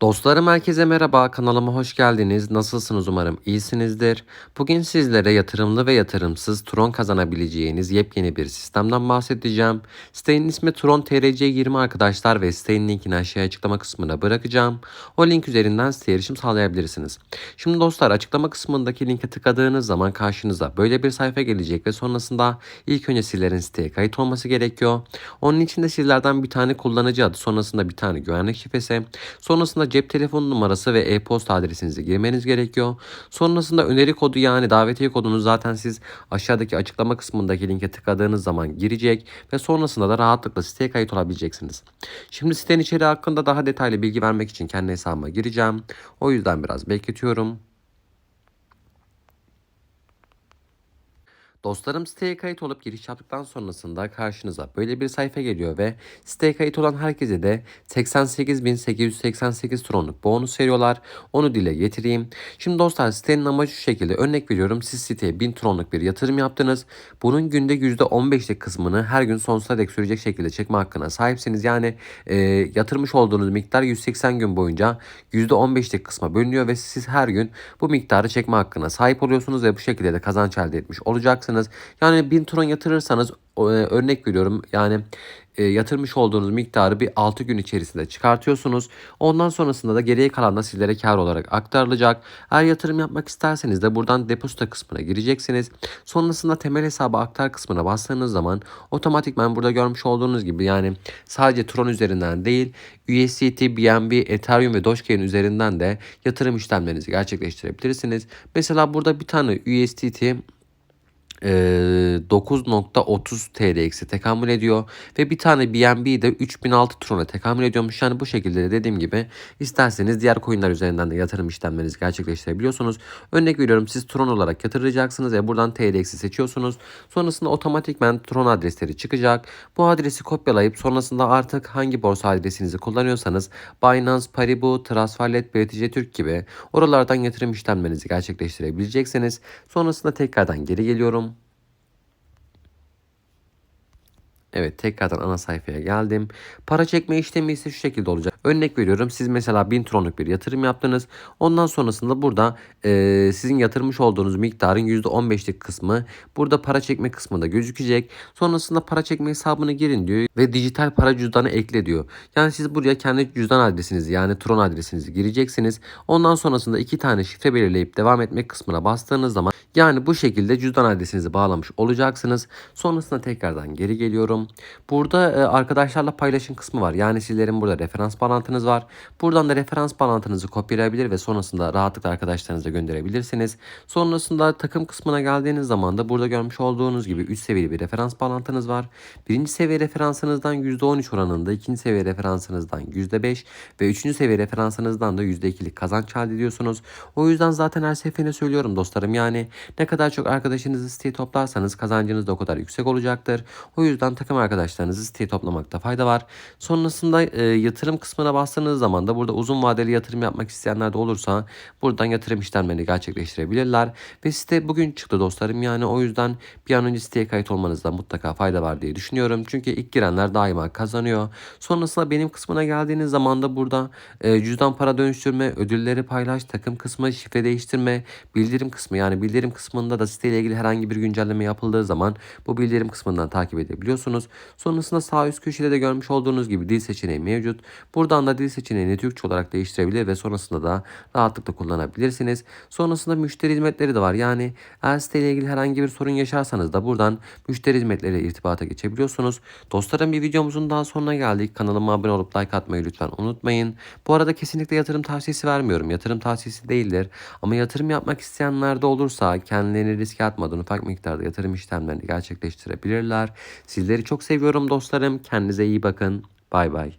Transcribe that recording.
Dostlarım herkese merhaba kanalıma hoş geldiniz. Nasılsınız umarım iyisinizdir. Bugün sizlere yatırımlı ve yatırımsız Tron kazanabileceğiniz yepyeni bir sistemden bahsedeceğim. Sitenin ismi Tron TRC20 arkadaşlar ve sitenin linkini aşağıya açıklama kısmına bırakacağım. O link üzerinden siteye erişim sağlayabilirsiniz. Şimdi dostlar açıklama kısmındaki linke tıkladığınız zaman karşınıza böyle bir sayfa gelecek ve sonrasında ilk önce sizlerin siteye kayıt olması gerekiyor. Onun için de sizlerden bir tane kullanıcı adı sonrasında bir tane güvenlik şifresi sonrasında cep telefon numarası ve e-posta adresinizi girmeniz gerekiyor. Sonrasında öneri kodu yani davetiye kodunu zaten siz aşağıdaki açıklama kısmındaki linke tıkladığınız zaman girecek ve sonrasında da rahatlıkla siteye kayıt olabileceksiniz. Şimdi sitenin içeriği hakkında daha detaylı bilgi vermek için kendi hesabıma gireceğim. O yüzden biraz bekletiyorum. Dostlarım siteye kayıt olup giriş yaptıktan sonrasında karşınıza böyle bir sayfa geliyor ve siteye kayıt olan herkese de 88.888 tronluk bonus veriyorlar. Onu dile getireyim. Şimdi dostlar sitenin amacı şu şekilde örnek veriyorum siz siteye 1000 tronluk bir yatırım yaptınız. Bunun günde %15'lik kısmını her gün sonsuza dek sürecek şekilde çekme hakkına sahipsiniz. Yani e, yatırmış olduğunuz miktar 180 gün boyunca %15'lik kısma bölünüyor ve siz her gün bu miktarı çekme hakkına sahip oluyorsunuz ve bu şekilde de kazanç elde etmiş olacaksınız yapacaksınız. Yani 1000 tron yatırırsanız e, örnek veriyorum yani e, yatırmış olduğunuz miktarı bir 6 gün içerisinde çıkartıyorsunuz. Ondan sonrasında da geriye kalan da sizlere kar olarak aktarılacak. Eğer yatırım yapmak isterseniz de buradan depozito kısmına gireceksiniz. Sonrasında temel hesaba aktar kısmına bastığınız zaman otomatikman burada görmüş olduğunuz gibi yani sadece Tron üzerinden değil USDT, BNB, Ethereum ve Dogecoin üzerinden de yatırım işlemlerinizi gerçekleştirebilirsiniz. Mesela burada bir tane USDT 9.30 TRX'e tekamül ediyor ve bir tane BNB de 3006 Tron'a tekamül ediyormuş. Yani bu şekilde de dediğim gibi isterseniz diğer coinler üzerinden de yatırım işlemlerinizi gerçekleştirebiliyorsunuz. Örnek veriyorum siz Tron olarak yatıracaksınız ve buradan TRX'i seçiyorsunuz. Sonrasında otomatikmen Tron adresleri çıkacak. Bu adresi kopyalayıp sonrasında artık hangi borsa adresinizi kullanıyorsanız Binance, Paribu, Transferlet, BTC Türk gibi oralardan yatırım işlemlerinizi gerçekleştirebileceksiniz. Sonrasında tekrardan geri geliyorum. Evet tekrardan ana sayfaya geldim. Para çekme işlemi ise şu şekilde olacak. Örnek veriyorum siz mesela 1000 tronluk bir yatırım yaptınız. Ondan sonrasında burada e, sizin yatırmış olduğunuz miktarın %15'lik kısmı burada para çekme kısmında gözükecek. Sonrasında para çekme hesabını girin diyor ve dijital para cüzdanı ekle diyor. Yani siz buraya kendi cüzdan adresinizi yani tron adresinizi gireceksiniz. Ondan sonrasında iki tane şifre belirleyip devam etmek kısmına bastığınız zaman yani bu şekilde cüzdan adresinizi bağlamış olacaksınız. Sonrasında tekrardan geri geliyorum. Burada e, arkadaşlarla paylaşım kısmı var. Yani sizlerin burada referans bağlantınız var. Buradan da referans bağlantınızı kopyalayabilir ve sonrasında rahatlıkla arkadaşlarınıza gönderebilirsiniz. Sonrasında takım kısmına geldiğiniz zaman da burada görmüş olduğunuz gibi 3 seviyeli bir referans bağlantınız var. Birinci seviye referansınızdan %13 oranında, ikinci seviye referansınızdan %5 ve üçüncü seviye referansınızdan da %2'lik kazanç elde ediyorsunuz. O yüzden zaten her seferinde söylüyorum dostlarım yani ne kadar çok arkadaşınızı siteye toplarsanız kazancınız da o kadar yüksek olacaktır. O yüzden takım arkadaşlarınızı siteye toplamakta fayda var. Sonrasında e, yatırım kısmına bastığınız zaman da burada uzun vadeli yatırım yapmak isteyenler de olursa buradan yatırım işlemlerini gerçekleştirebilirler. Ve site bugün çıktı dostlarım. Yani o yüzden bir an önce siteye kayıt olmanızda mutlaka fayda var diye düşünüyorum. Çünkü ilk girenler daima kazanıyor. Sonrasında benim kısmına geldiğiniz zaman da burada e, cüzdan para dönüştürme, ödülleri paylaş, takım kısmı, şifre değiştirme, bildirim kısmı yani bildirim kısmında da siteyle ilgili herhangi bir güncelleme yapıldığı zaman bu bildirim kısmından takip edebiliyorsunuz. Sonrasında sağ üst köşede de görmüş olduğunuz gibi dil seçeneği mevcut. Buradan da dil seçeneğini Türkçe olarak değiştirebilir ve sonrasında da rahatlıkla kullanabilirsiniz. Sonrasında müşteri hizmetleri de var. Yani eğer siteyle ilgili herhangi bir sorun yaşarsanız da buradan müşteri hizmetleriyle irtibata geçebiliyorsunuz. Dostlarım bir videomuzun daha sonuna geldik. Kanalıma abone olup like atmayı lütfen unutmayın. Bu arada kesinlikle yatırım tavsiyesi vermiyorum. Yatırım tavsiyesi değildir. Ama yatırım yapmak isteyenler de olursa kendilerini riske atmadan ufak miktarda yatırım işlemlerini gerçekleştirebilirler. Sizleri çok seviyorum dostlarım. Kendinize iyi bakın. Bay bay.